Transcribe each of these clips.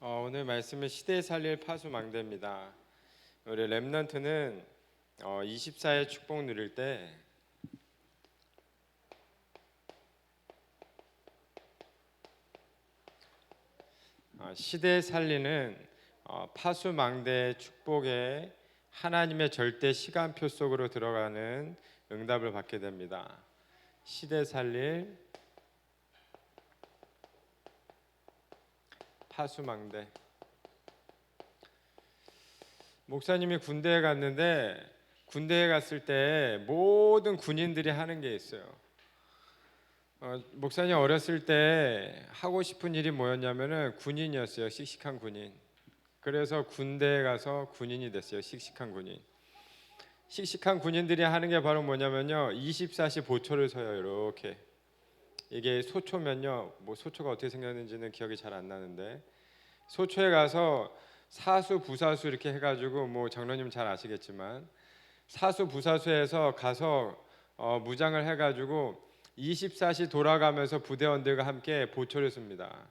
어, 오늘 말씀은 시대 살릴 파수망대입니다. 우리 렘넌트는 어, 24의 축복 누릴 때 어, 시대 살리는 어, 파수망대의 축복에 하나님의 절대 시간표 속으로 들어가는 응답을 받게 됩니다. 시대 살릴 파수망대. 목사님이 군대에 갔는데 군대에 갔을 때 모든 군인들이 하는 게 있어요. 어, 목사님 어렸을 때 하고 싶은 일이 뭐였냐면은 군인이었어요. 씩씩한 군인. 그래서 군대에 가서 군인이 됐어요. 씩씩한 군인. 씩씩한 군인들이 하는 게 바로 뭐냐면요. 24시 보초를 서요. 이렇게. 이게 소초면요. 뭐 소초가 어떻게 생겼는지는 기억이 잘 안 나는데 소초에 가서 사수 부사수 이렇게 해가지고 뭐 장로님 잘 아시겠지만 사수 부사수에서 가서 어, 무장을 해가지고 24시 돌아가면서 부대원들과 함께 보초를 씁니다.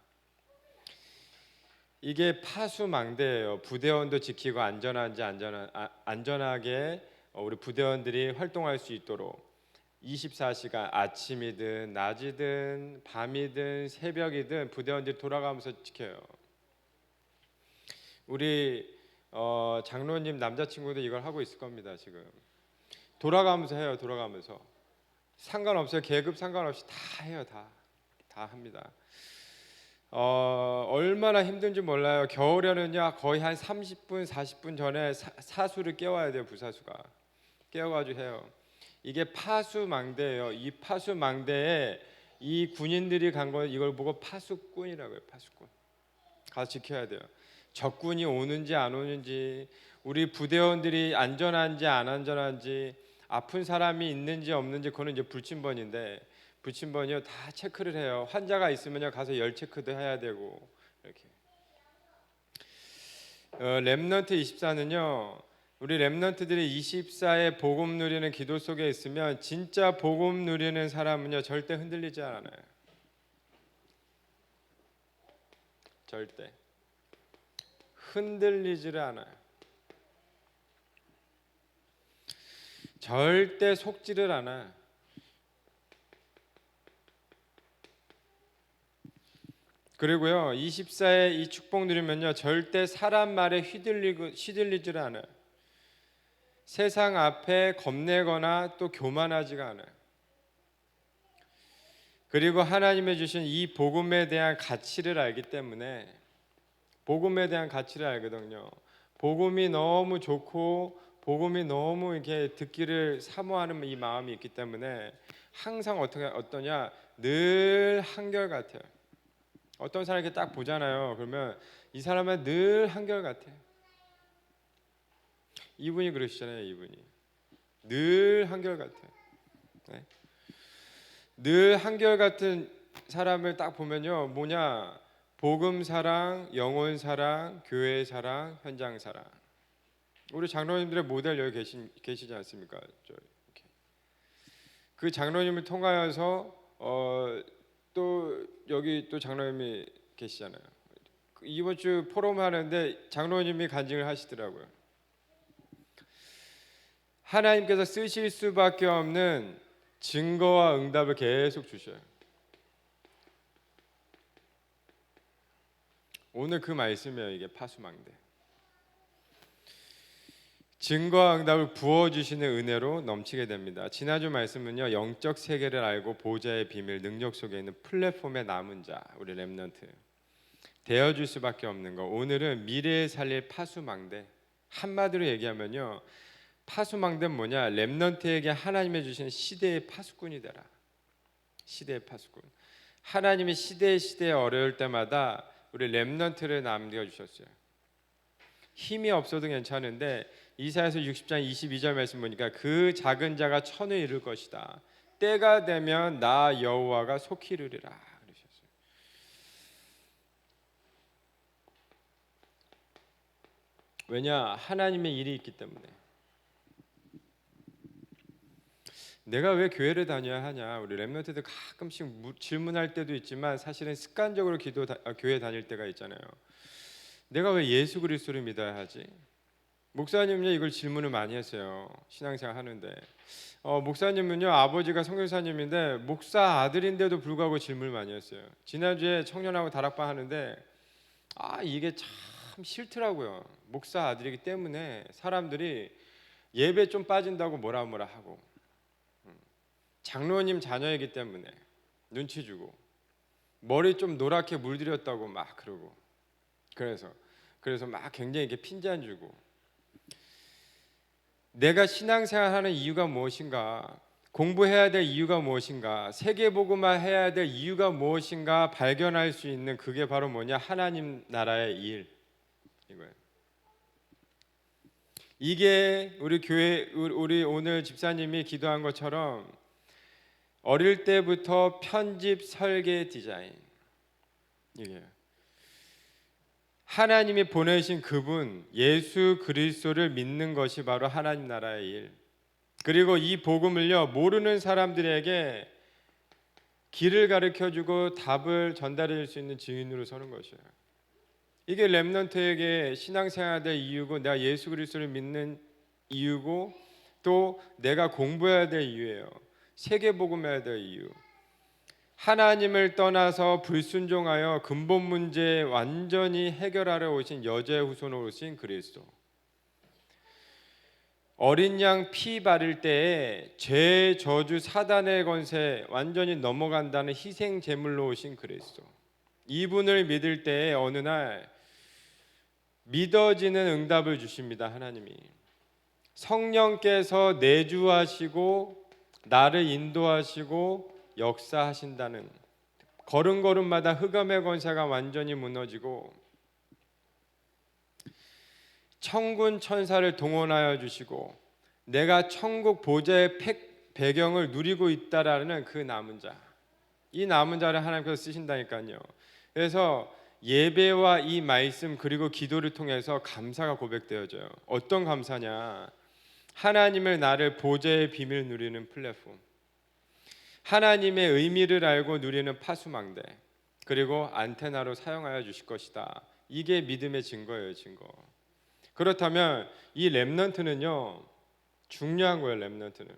이게 파수망대예요. 부대원도 지키고 안전한지 안전한 아, 안전하게 어, 우리 부대원들이 활동할 수 있도록 24시간 아침이든 낮이든 밤이든 새벽이든 부대원들이 돌아가면서 지켜요. 우리 어, 장로님 남자친구도 이걸 하고 있을 겁니다 지금. 돌아가면서 해요 돌아가면서. 상관없어요. 계급 상관없이 다 해요 다. 다 합니다. 어, 얼마나 힘든지 몰라요. 겨울에는요 거의 한 30분 40분 전에 사, 사수를 깨워야 돼요 부사수가. 깨워가지고 해요 이게 파수망대예요. 이 파수망대에 이 군인들이 간 거 이걸 보고 파수꾼이라고 해요 파수꾼. 가서 지켜야 돼요. 적군이 오는지 안 오는지 우리 부대원들이 안전한지 안 안전한지 아픈 사람이 있는지 없는지 그거는 이제 불침번인데 불침번이요. 다 체크를 해요. 환자가 있으면요. 가서 열 체크도 해야 되고 이렇게. 어, 랩넌트 24는요 우리 랩넌트들이 24의 복음 누리는 기도 속에 있으면 진짜 복음 누리는 사람은요 절대 흔들리지 않아요 절대 흔들리지를 않아요. 절대 속지를 않아요. 그리고요 24의 이 축복 누리면요 절대 사람 말에 휘둘리고 휘둘리지를 않아요. 세상 앞에 겁내거나 또 교만하지가 않아요. 그리고 하나님의 주신 이 복음에 대한 가치를 알기 때문에 복음에 대한 가치를 알거든요. 복음이 너무 좋고 복음이 너무 이렇게 듣기를 사모하는 이 마음이 있기 때문에 항상 어떻게 어떠냐 늘 한결 같아요. 어떤 사람 이렇게 딱 보잖아요. 그러면 이 사람은 늘 한결 같아. 이분이 그러시잖아요. 이분이 늘 한결 같아. 네? 늘 한결 같은 사람을 딱 보면요, 뭐냐 복음 사랑, 영혼 사랑, 교회 사랑, 현장 사랑. 우리 장로님들의 모델 여기 계시, 계시지 않습니까? 그 장로님을 통하여서 어, 또 여기 또 장로님이 계시잖아요. 이번 주 포럼 하는데 장로님이 간증을 하시더라고요. 하나님께서 쓰실 수밖에 없는 증거와 응답을 계속 주셔요. 오늘 그 말씀이에요. 이게 파수망대. 증거와 응답을 부어 주시는 은혜로 넘치게 됩니다. 지난주 말씀은요. 영적 세계를 알고 보좌의 비밀 능력 속에 있는 플랫폼에 남은 자 우리 렘넌트 되어 줄 수밖에 없는 거. 오늘은 미래에 살릴 파수망대. 한마디로 얘기하면요. 파수망대는 뭐냐? 렘넌트에게 하나님의 주신 시대의 파수꾼이 되라. 시대의 파수꾼. 하나님이 시대 시대에 어려울 때마다 우리 렘넌트를 남겨 주셨어요. 힘이 없어도 괜찮은데 이사야서 60장 22절 말씀 보니까 그 작은 자가 천을 이룰 것이다. 때가 되면 나 여호와가 속히 이르리라. 왜냐 하나님의 일이 있기 때문에 내가 왜 교회를 다녀야 하냐 우리 렘넌트들 가끔씩 무, 질문할 때도 있지만 사실은 습관적으로 기도 다, 아, 교회 다닐 때가 있잖아요 내가 왜 예수 그리스도를 믿어야 하지? 목사님은요 이걸 질문을 많이 했어요. 신앙생활 하는데 어, 목사님은요 아버지가 선교사님인데 목사 아들인데도 불구하고 질문을 많이 했어요. 지난주에 청년하고 다락방 하는데 아 이게 참 싫더라고요. 목사 아들이기 때문에 사람들이 예배 좀 빠진다고 뭐라 뭐라 하고 음, 장로님 자녀이기 때문에 눈치 주고 머리 좀 노랗게 물들였다고 막 그러고 그래서 그래서 막 굉장히 이렇게 핀잔 주고. 내가 신앙생활하는 이유가 무엇인가? 공부해야 될 이유가 무엇인가? 세계보고만 해야 될 이유가 무엇인가? 발견할 수 있는 그게 바로 뭐냐? 하나님 나라의 일. 이거예요. 이게 우리 교회 우리 오늘 집사님이 기도한 것처럼 어릴 때부터 편집 설계 디자인 이게 하나님이 보내신 그분 예수 그리스도를 믿는 것이 바로 하나님 나라의 일. 그리고 이 복음을요 모르는 사람들에게 길을 가르쳐 주고 답을 전달해 줄 수 있는 증인으로 서는 것이에요. 이게 렘넌트에게 신앙생활의 이유고 내가 예수 그리스도를 믿는 이유고 또 내가 공부해야 될 이유예요. 세계 복음해야 될 이유. 하나님을 떠나서 불순종하여 근본 문제 완전히 해결하러 오신 여자의 후손으로 오신 그리스도. 어린 양 피 바를 때에 죄 저주 사단의 권세 완전히 넘어간다는 희생 제물로 오신 그리스도. 이분을 믿을 때에 어느 날 믿어지는 응답을 주십니다. 하나님이. 성령께서 내주하시고 나를 인도하시고 역사하신다는 걸음걸음마다 흑암의 권세가 완전히 무너지고 천군 천사를 동원하여 주시고 내가 천국 보좌의 팩- 배경을 누리고 있다라는 그 남은 자. 이 남은 자를 하나님께서 쓰신다니까요. 그래서 예배와 이 말씀 그리고 기도를 통해서 감사가 고백되어져요. 어떤 감사냐? 하나님을 나를 보좌의 비밀 누리는 플랫폼. 하나님의 의미를 알고 누리는 파수망대 그리고 안테나로 사용하여 주실 것이다. 이게 믿음의 증거예요, 증거. 그렇다면 이 렘넌트는요 중요한 거예요, 렘넌트는.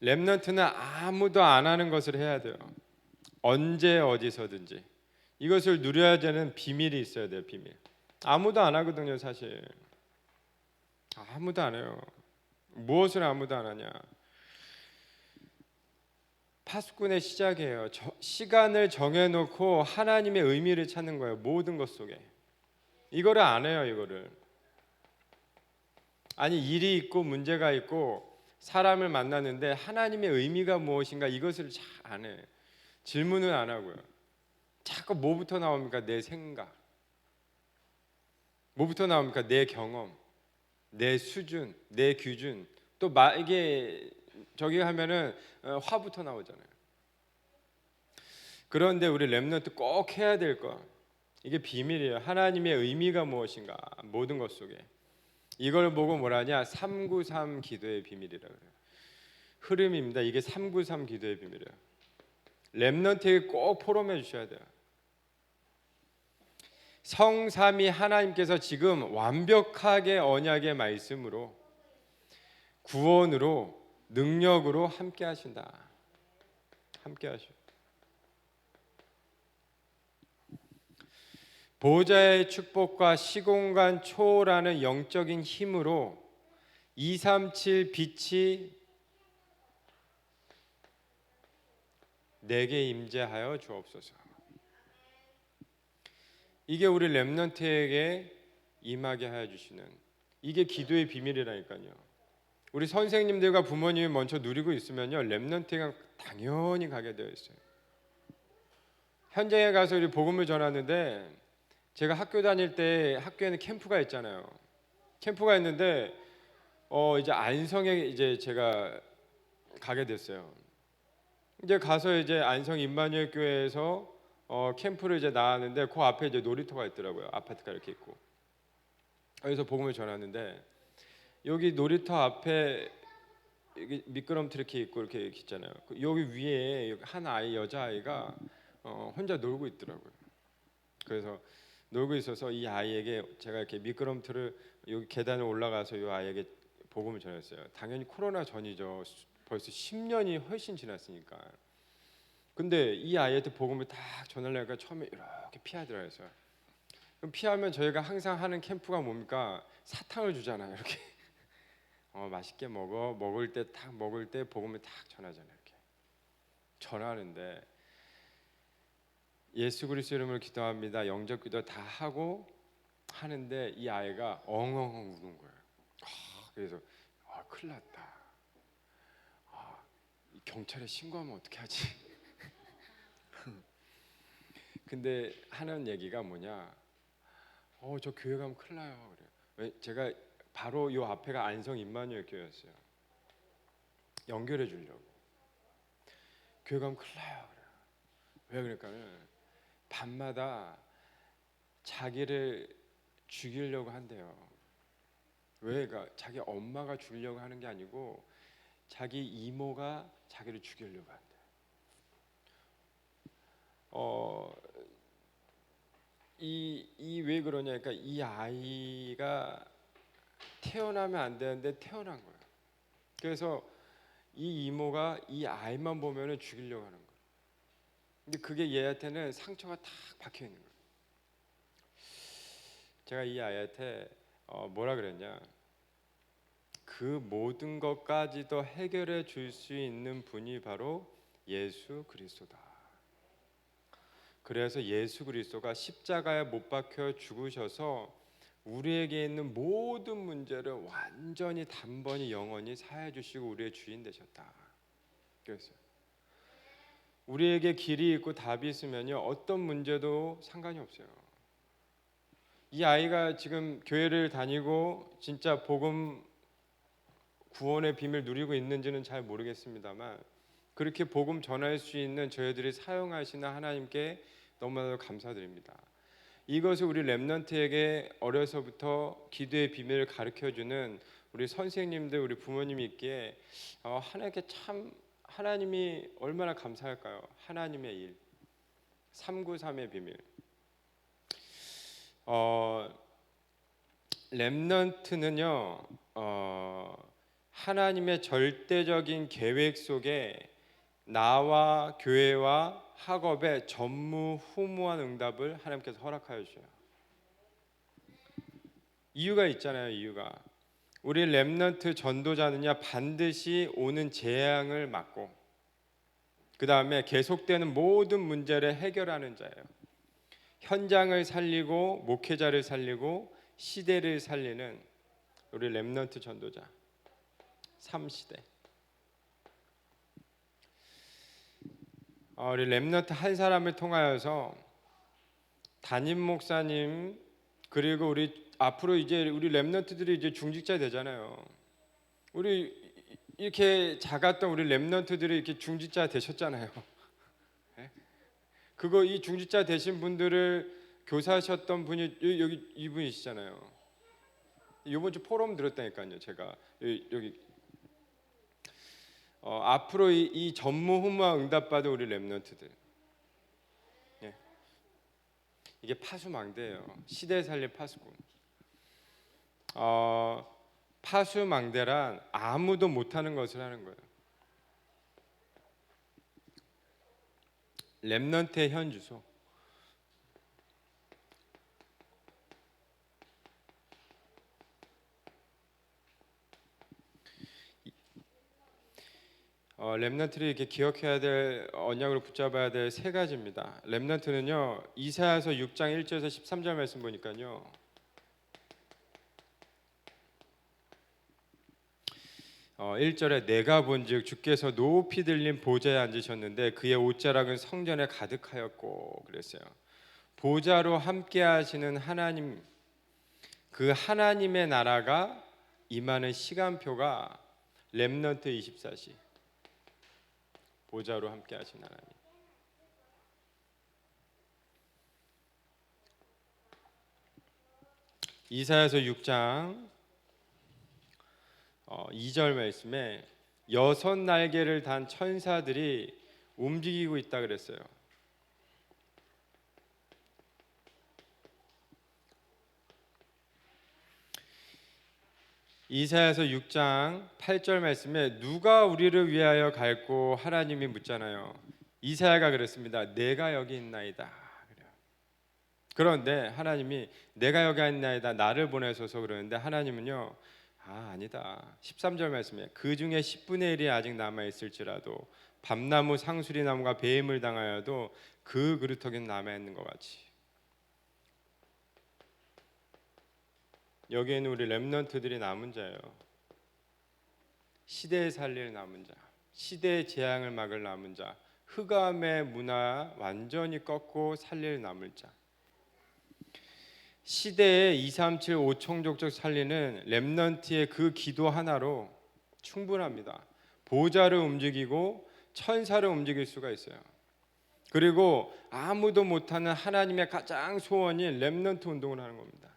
렘넌트는 아무도 안 하는 것을 해야 돼요. 언제 어디서든지 이것을 누려야 되는 비밀이 있어야 돼요, 비밀. 아무도 안 하거든요, 사실. 아무도 안 해요. 무엇을 아무도 안 하냐? 파수꾼의 시작이에요. 저, 시간을 정해놓고 하나님의 의미를 찾는 거예요. 모든 것 속에 이거를 안 해요. 이거를 아니 일이 있고 문제가 있고 사람을 만나는데 하나님의 의미가 무엇인가 이것을 잘 안 해. 질문은 안 하고요. 자꾸 뭐부터 나옵니까? 내 생각. 뭐부터 나옵니까? 내 경험. 내 수준, 내 규준, 또 마, 이게 저기 하면은 어, 화부터 나오잖아요. 그런데 우리 렘넌트 꼭 해야 될 거. 이게 비밀이에요. 하나님의 의미가 무엇인가 모든 것 속에 이걸 보고 뭐라냐? 393 기도의 비밀이라 그래요. 흐름입니다. 이게 393 기도의 비밀이에요. 렘넌트에게 꼭 포럼해 주셔야 돼요. 성삼이 하나님께서 지금 완벽하게 언약의 말씀으로 구원으로 능력으로 함께 하신다. 함께 하셔. 보좌의 축복과 시공간 초월하는 영적인 힘으로 237 빛이 내게 임재하여 주옵소서. 이게 우리 렘넌트에게 임하게 하여 주시는 이게 기도의 비밀이라니까요. 우리 선생님들과 부모님이 먼저 누리고 있으면요 렘넌트가 당연히 가게 되어 있어요. 현장에 가서 우리 복음을 전하는데 제가 학교 다닐 때 학교에는 캠프가 있잖아요. 캠프가 있는데 어 이제 안성에 이제 제가 가게 됐어요. 이제 가서 이제 안성 임마누엘 교회에서 어, 캠프를 이제 나왔는데 그 앞에 이제 놀이터가 있더라고요. 아파트가 이렇게 있고. 그래서 복음을 전하는데 여기 놀이터 앞에 여기 미끄럼틀 이렇게 있고 이렇게 있잖아요. 그 여기 위에 한 아이 여자 아이가 어, 혼자 놀고 있더라고요. 그래서 놀고 있어서 이 아이에게 제가 이렇게 미끄럼틀을 여기 계단을 올라가서 이 아이에게 복음을 전했어요. 당연히 코로나 전이죠. 벌써 10년이 훨씬 지났으니까. 근데 이 아이한테 복음을 딱 전하려니까 처음에 이렇게 피하더라고요. 그럼 피하면 저희가 항상 하는 캠프가 뭡니까? 사탕을 주잖아요. 이렇게 어, 맛있게 먹어 먹을 때 딱 먹을 때 복음을 딱 전하잖아요. 이렇게 전하는데 예수 그리스도 이름으로 기도합니다. 영접 기도 다 하고 하는데 이 아이가 엉엉엉 우는 거예요. 아, 그래서 아, 큰일 났다. 아, 이 경찰에 신고하면 어떻게 하지? 근데 하는 얘기가 뭐냐? 어, 저 교회 가면 큰일 나요. 그래요. 왜 제가 바로 요 앞에가 안성 임마누엘 교회였어요. 연결해 주려고. 교회 가면 큰일 나요. 그래요. 왜 그럴까는 밤마다 자기를 죽이려고 한대요. 왜가 자기 엄마가 죽이려고 하는 게 아니고 자기 이모가 자기를 죽이려고 한대. 어, 이이 왜 그러냐? 그러니까 이 아이가 태어나면 안 되는데 태어난 거야. 그래서 이 이모가 이 아이만 보면은 죽이려고 하는 거야. 근데 그게 얘한테는 상처가 탁 박혀 있는 거예요. 제가 이 아이한테 어, 뭐라 그랬냐? 그 모든 것까지도 해결해 줄 수 있는 분이 바로 예수 그리스도다. 그래서 예수 그리스도가 십자가에 못 박혀 죽으셔서 우리에게 있는 모든 문제를 완전히 단번에 영원히 사해 주시고 우리의 주인 되셨다. 그랬어요. 우리에게 길이 있고 답이 있으면요 어떤 문제도 상관이 없어요. 이 아이가 지금 교회를 다니고 진짜 복음 구원의 비밀 누리고 있는지는 잘 모르겠습니다만 그렇게 복음 전할 수 있는 저희들이 사용하시는 하나님께 너무나도 감사드립니다. 이것을 우리 렘넌트에게 어려서부터 기도의 비밀을 가르쳐 주는 우리 선생님들, 우리 부모님이 있기에 어, 하나님께 참 하나님이 얼마나 감사할까요? 하나님의 일. 393의 비밀. 어, 렘넌트는요. 어, 하나님의 절대적인 계획 속에 나와 교회와 학업의 전무후무한 응답을 하나님께서 허락하여 주셔요. 이유가 있잖아요. 이유가 우리 렘넌트 전도자는요 반드시 오는 재앙을 막고 그 다음에 계속되는 모든 문제를 해결하는 자예요. 현장을 살리고 목회자를 살리고 시대를 살리는 우리 렘넌트 전도자 3시대. 우리 렘넌트 한 사람을 통하여서 담임 목사님 그리고 우리 앞으로 이제 우리 렘넌트들이 이제 중직자 되잖아요. 우리 이렇게 작았던 우리 렘넌트들이 이렇게 중직자 되셨잖아요. 예? 그거 이 중직자 되신 분들을 교사하셨던 분이 여기, 이분이시잖아요. 이번 주 포럼 들었다니까요. 제가 여기 어, 앞으로 이, 이 전무후무한 응답받은 우리 렘넌트들 예. 이게 파수망대예요. 시대 살릴 파수꾼. 어, 파수망대란 아무도 못하는 것을 하는 거예요. 렘넌트의 현 주소. 어, 렘넌트를 이렇게 기억해야 될 언약으로 붙잡아야 될 세 가지입니다. 렘넌트는요 이사야서 6장 1절에서 13절 말씀 보니까요. 어, 1절에 내가 본즉 주께서 높이 들린 보좌에 앉으셨는데 그의 옷자락은 성전에 가득하였고 그랬어요. 보좌로 함께 하시는 하나님 그 하나님의 나라가 임하는 시간표가 렘넌트 24시 보좌로 함께 하신 하나님. 이사야서 6장 어, 2절 말씀에 여섯 날개를 단 천사들이 움직이고 있다 그랬어요. 이사야서 6장 8절 말씀에 누가 우리를 위하여 갈고 하나님이 묻잖아요. 이사야가 그랬습니다. 내가 여기 있나이다. 그런데 하나님이 내가 여기 있나이다. 나를 보내소서 그러는데 하나님은요. 아, 아니다. 13절 말씀에 그 중에 10분의 1이 아직 남아 있을지라도 밤나무 상수리 나무가 배임을 당하여도 그 그루터기는 남아 있는 것 같이. 여기에는 우리 렘넌트들이 남은 자예요. 시대에 살릴 남은 자, 시대의 재앙을 막을 남은 자, 흑암의 문화 완전히 꺾고 살릴 남을 자. 시대의 2, 3, 7, 5총족적 살리는 렘넌트의 그 기도 하나로 충분합니다. 보좌를 움직이고 천사를 움직일 수가 있어요. 그리고 아무도 못하는 하나님의 가장 소원이 렘넌트 운동을 하는 겁니다.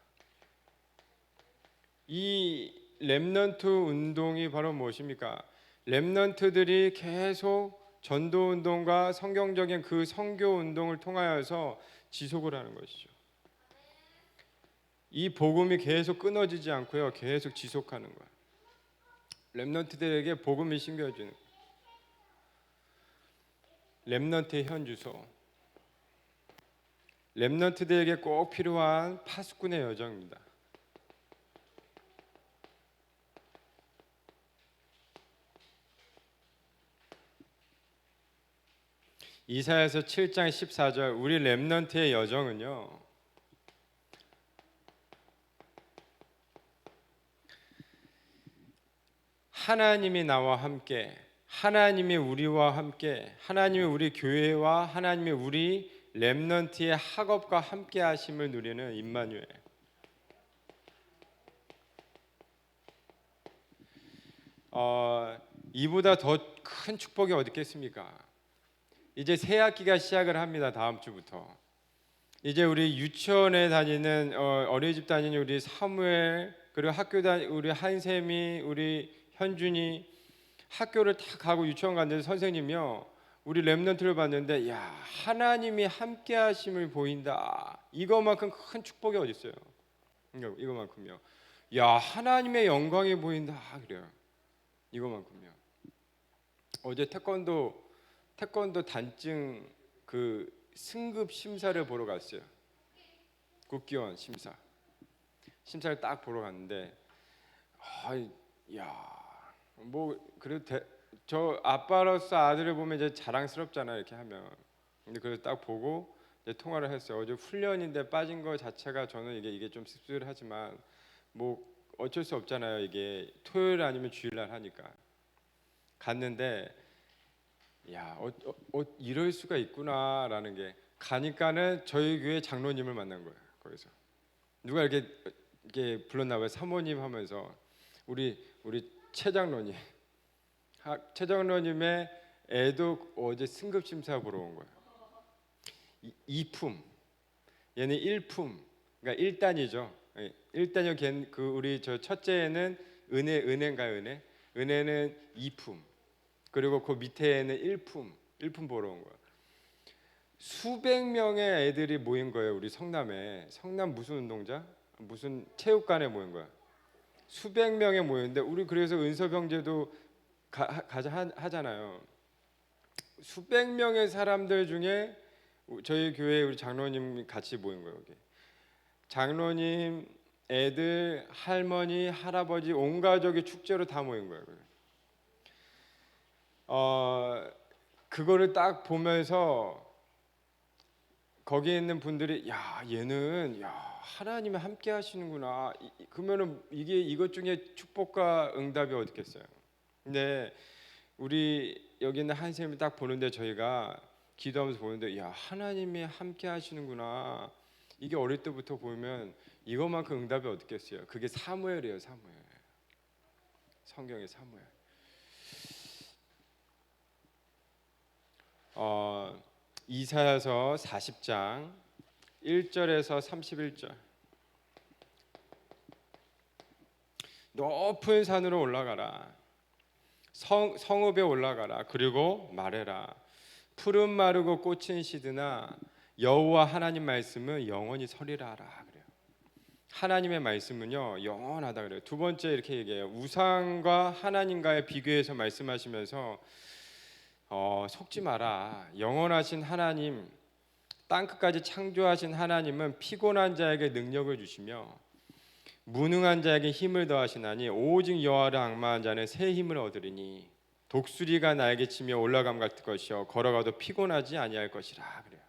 이 렘넌트 운동이 바로 무엇입니까? 렘넌트들이 계속 전도 운동과 성경적인 그 성교 운동을 통하여서 지속을 하는 것이죠. 이 복음이 계속 끊어지지 않고요. 계속 지속하는 거야. 렘넌트들에게 복음이 심겨주는 렘넌트의 현주소. 렘넌트들에게 꼭 필요한 파수꾼의 여정입니다. 이사야서 7장 14절 우리 렘넌트의 여정은요. 하나님이 나와 함께 하나님이 우리와 함께 하나님이 우리 교회와 하나님이 우리 렘넌트의 학업과 함께 하심을 누리는 임마누엘. 어, 이보다 더 큰 축복이 어디 있겠습니까? 이제 새 학기가 시작을 합니다. 다음 주부터. 이제 우리 유치원에 다니는 어, 어린이집 다니는 우리 사무엘 그리고 학교 다 우리 한샘이 우리 현준이 학교를 다 가고 유치원 갔는데 선생님이요. 우리 렘넌트를 봤는데 야 하나님이 함께 하심을 보인다. 이거만큼 큰 축복이 어디 있어요? 이거 이거만큼요. 야 하나님의 영광이 보인다 그래요. 이거만큼요. 어제 태권도 태권도 단증 그 승급 심사를 보러 갔어요. 국기원 심사. 심사를 딱 보러 갔는데 아, 야, 뭐 그래도 대, 저 아빠로서 아들을 보면 이제 자랑스럽잖아요. 이렇게 하면. 근데 그래서 딱 보고 이제 통화를 했어요. 어제 훈련인데 빠진 거 자체가 저는 이게 이게 좀 씁쓸하지만 뭐 어쩔 수 없잖아요. 이게 토요일 아니면 주일날 하니까 갔는데 야, 어, 어, 어, 이럴 수가 있구나라는 게 가니까는 저희 교회 장로님을 만난 거예요. 거기서 누가 이렇게 이렇게 불렀나 봐요. 사모님 하면서 우리 우리 최 장로님, 하, 최 장로님의 애도 어제 승급 심사 보러 온 거예요. 이, 이품, 얘는 일품, 그러니까 일단이죠. 예, 일단이 그 우리 저 첫째는 은혜 은혜인가요 은혜? 은혜는 이품. 그리고 그 밑에는 일품, 일품 보러 온 거야. 수백 명의 애들이 모인 거예요. 우리 성남에. 성남 무슨 운동장? 무슨 체육관에 모인 거야. 수백 명에 모였는데 우리 그래서 은서병제도 가, 자 하잖아요. 수백 명의 사람들 중에 저희 교회 우리 장로님 같이 모인 거예요. 여기. 장로님, 애들, 할머니, 할아버지 온 가족이 축제로 다 모인 거예요. 어, 그거를 딱 보면서 거기에 있는 분들이 야 얘는 야 하나님이 함께 하시는구나. 그러면은 이게 이것 중에 축복과 응답이 어떻겠어요. 근데 우리 여기 있는 한샘이 딱 보는데 저희가 기도하면서 보는데 야 하나님이 함께 하시는구나. 이게 어릴 때부터 보면 이것만큼 응답이 어떻겠어요. 그게 사무엘이에요 사무엘. 성경의 사무엘 어, 이사야서 40장 1절에서 31절 높은 산으로 올라가라 성, 성읍에 올라가라 그리고 말해라 푸른 마르고 꽃은 시드나 여호와 하나님 말씀은 영원히 서리라 하라 그래요. 하나님의 말씀은요 영원하다 그래요. 두 번째 이렇게 얘기해요. 우상과 하나님과의 비교해서 말씀하시면서 어, 속지 마라. 영원하신 하나님, 땅 끝까지 창조하신 하나님은 피곤한 자에게 능력을 주시며 무능한 자에게 힘을 더하시나니 오직 여호와를 악마한 자는 새 힘을 얻으리니 독수리가 나에게 치며 올라감 같을 것이요 걸어가도 피곤하지 아니할 것이라 그래요.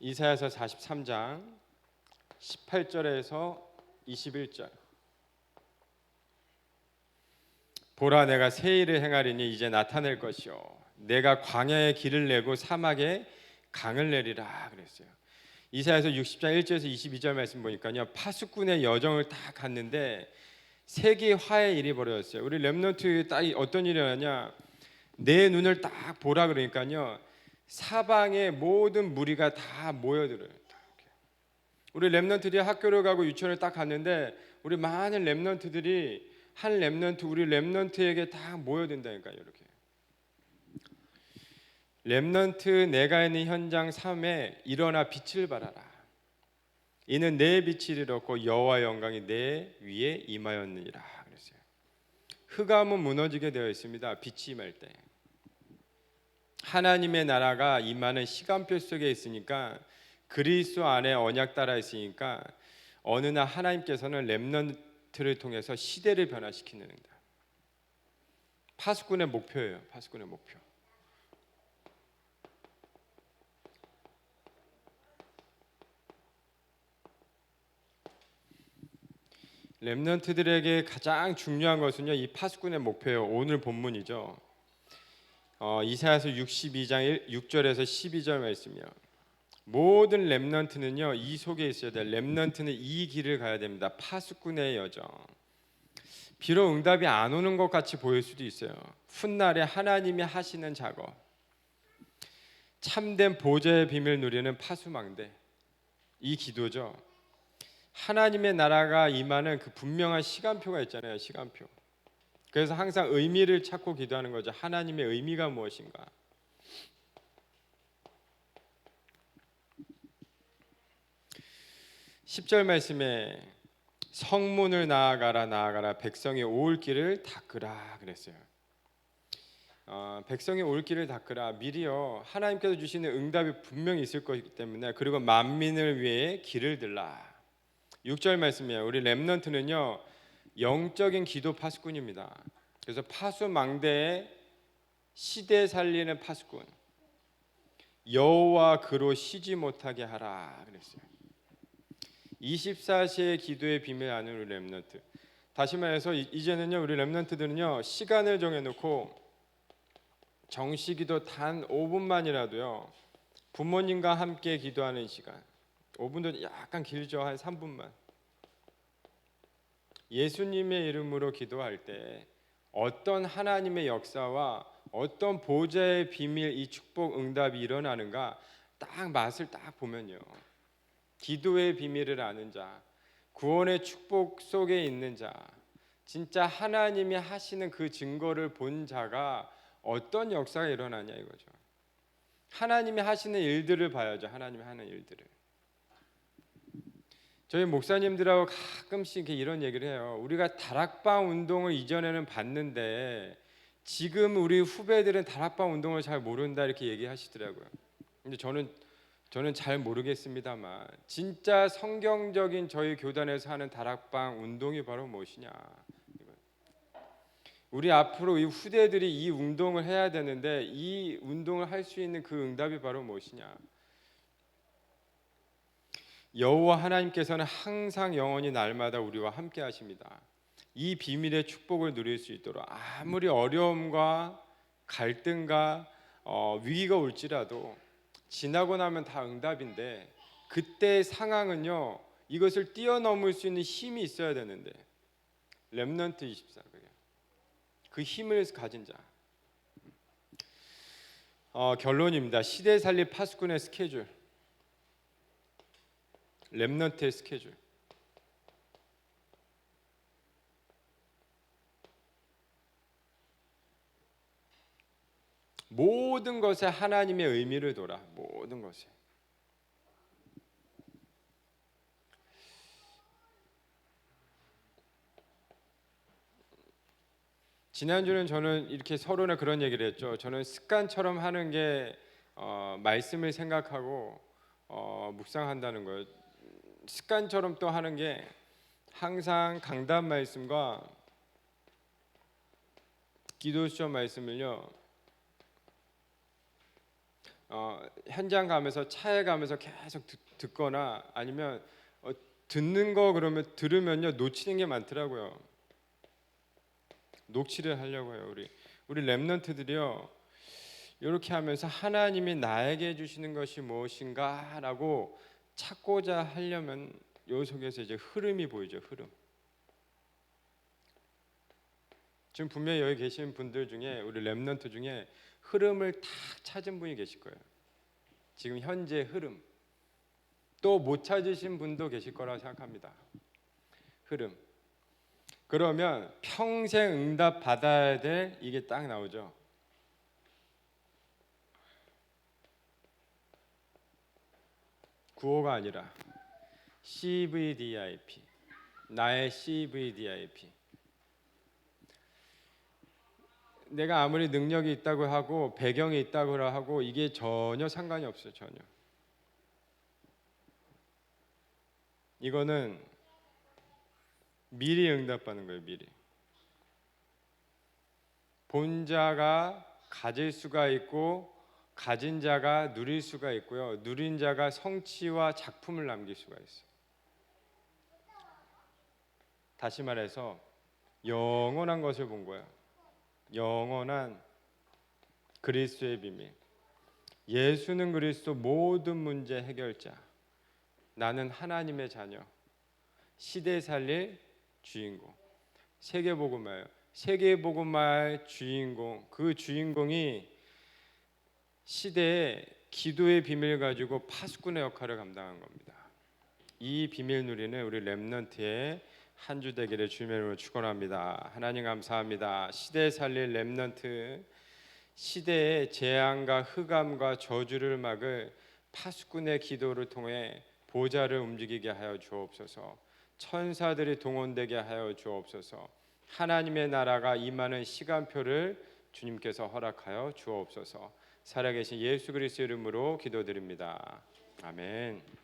이사야서 43장 18절에서 21절 보라 내가 새 일을 행하리니 이제 나타낼 것이요 내가 광야에 길을 내고 사막에 강을 내리라 그랬어요. 이사야서 60장 1절에서 22절 말씀 보니까요. 파수꾼의 여정을 딱 갔는데 세계 화의 일이 벌어졌어요. 우리 렘넌트 딱 어떤 일이 일어나냐? 내 눈을 딱 보라 그러니까요. 사방의 모든 무리가 다 모여들어요. 다. 우리 렘넌트들이 학교를 가고 유치원을 딱 갔는데 우리 많은 렘넌트들이 한 렘넌트 우리 렘넌트에게 다 모여든다니까요. 이렇게. 렘넌트 내가 있는 현장 3에 일어나 빛을 발하라. 이는 내 빛이 이렇고 여호와 영광이 내 위에 임하였느니라 그랬어요. 흑암은 무너지게 되어 있습니다. 빛이 임할 때. 하나님의 나라가 임하는 시간표 속에 있으니까 그리스도 안에 언약 따라 있으니까 어느 날 하나님께서는 렘넌트 를 통해서 시대를 변화시키는 파수꾼의 목표예요. 파수꾼의 목표. 렘넌트들에게 가장 중요한 것은요 이 파수꾼의 목표예요. 오늘 본문이죠. 어, 이사야서 62장 1, 6절에서 12절 말씀이요. 모든 렘넌트는요 이 속에 있어야 돼. 렘넌트는 이 길을 가야 됩니다. 파수꾼의 여정. 비록 응답이 안 오는 것 같이 보일 수도 있어요. 훗날에 하나님이 하시는 작업. 참된 보좌의 비밀 누리는 파수망대. 이 기도죠. 하나님의 나라가 임하는 그 분명한 시간표가 있잖아요. 시간표. 그래서 항상 의미를 찾고 기도하는 거죠. 하나님의 의미가 무엇인가? (10절) 말씀에 성문을 나아가라 나아가라 백성이 올 길을 닦으라 그랬어요. 어, 백성이 올 길을 닦으라 미리요 하나님께서 주시는 응답이 분명히 있을 것이기 때문에 그리고 만민을 위해 길을 들라 6절 말씀이에요. 우리 렘넌트는요 영적인 기도 파수꾼입니다. 그래서 파수망대에 시대 살리는 파수꾼 여호와 그로 쉬지 못하게 하라 그랬어요. 24시의 기도의 비밀 우리 렘넌트. 다시 말해서 이제는요 우리 렘넌트들은요 시간을 정해놓고 정시 기도 단 5분만이라도요 부모님과 함께 기도하는 시간 5분도 약간 길죠. 한 3분만. 예수님의 이름으로 기도할 때 어떤 하나님의 역사와 어떤 보좌의 비밀 이 축복 응답이 일어나는가 딱 맛을 딱 보면요. 기도의 비밀을 아는 자, 구원의 축복 속에 있는 자, 진짜 하나님이 하시는 그 증거를 본 자가 어떤 역사가 일어나냐 이거죠. 하나님이 하시는 일들을 봐야죠. 하나님이 하는 일들을. 저희 목사님들하고 가끔씩 이런 얘기를 해요. 우리가 다락방 운동을 이전에는 봤는데 지금 우리 후배들은 다락방 운동을 잘 모른다 이렇게 얘기하시더라고요. 근데 저는 저는 잘 모르겠습니다만 진짜 성경적인 저희 교단에서 하는 다락방 운동이 바로 무엇이냐? 우리 앞으로 이 후대들이 이 운동을 해야 되는데 이 운동을 할 수 있는 그 응답이 바로 무엇이냐? 여호와 하나님께서는 항상 영원히 날마다 우리와 함께 하십니다. 이 비밀의 축복을 누릴 수 있도록 아무리 어려움과 갈등과 어, 위기가 올지라도 지나고 나면 다 응답인데 그때 상황은요 이것을 뛰어넘을 수 있는 힘이 있어야 되는데. 렘넌트 24그 힘을 가진 자. 어, 결론입니다. 시대 살리 파수꾼의 스케줄. 렘넌트의 스케줄. 모든 것에 하나님의 의미를 둬라 모든 것에 지난주는 저는 이렇게 서론에 그런 얘기를 했죠. 저는 습관처럼 하는 게 어, 말씀을 생각하고 어, 묵상한다는 거예요. 습관처럼 또 하는 게 항상 강단 말씀과 기도 시험 말씀을요. 어, 현장 가면서 차에 가면서 계속 듣, 듣거나 아니면 어, 듣는 거 그러면 들으면요 놓치는 게 많더라고요. 녹취를 하려고 해요 우리 우리 렘넌트들이요 이렇게 하면서 하나님이 나에게 주시는 것이 무엇인가라고 찾고자 하려면 요 속에서 이제 흐름이 보이죠 흐름. 지금 분명히 여기 계신 분들 중에 우리 렘넌트 중에 흐름을 탁 찾은 분이 계실 거예요. 지금 현재 흐름. 또 못 찾으신 분도 계실 거라 생각합니다. 흐름. 그러면 평생 응답 받아야 될 이게 딱 나오죠. 구호가 아니라 CVDIP. 나의 CVDIP. 내가 아무리 능력이 있다고 하고 배경이 있다고 하고 이게 전혀 상관이 없어요. 전혀. 이거는 미리 응답받는 거예요. 미리. 본 자가 가질 수가 있고 가진 자가 누릴 수가 있고요. 누린 자가 성취와 작품을 남길 수가 있어요. 다시 말해서 영원한 것을 본 거예요. 영원한 그리스도의 비밀. 예수는 그리스도 모든 문제 해결자. 나는 하나님의 자녀. 시대 살릴 주인공. 세계복음말. 세계복음말 주인공. 그 주인공이 시대에 기도의 비밀 가지고 파수꾼의 역할을 감당한 겁니다. 이 비밀 누리는 우리 렘넌트의 한 주 되기를 주님의 이름으로 축원합니다. 하나님 감사합니다. 시대 살릴 렘넌트 시대의 재앙과 흑암과 저주를 막을 파수꾼의 기도를 통해 보좌를 움직이게 하여 주옵소서. 천사들이 동원되게 하여 주옵소서. 하나님의 나라가 임하는 시간표를 주님께서 허락하여 주옵소서. 살아계신 예수 그리스도 이름으로 기도드립니다. 아멘.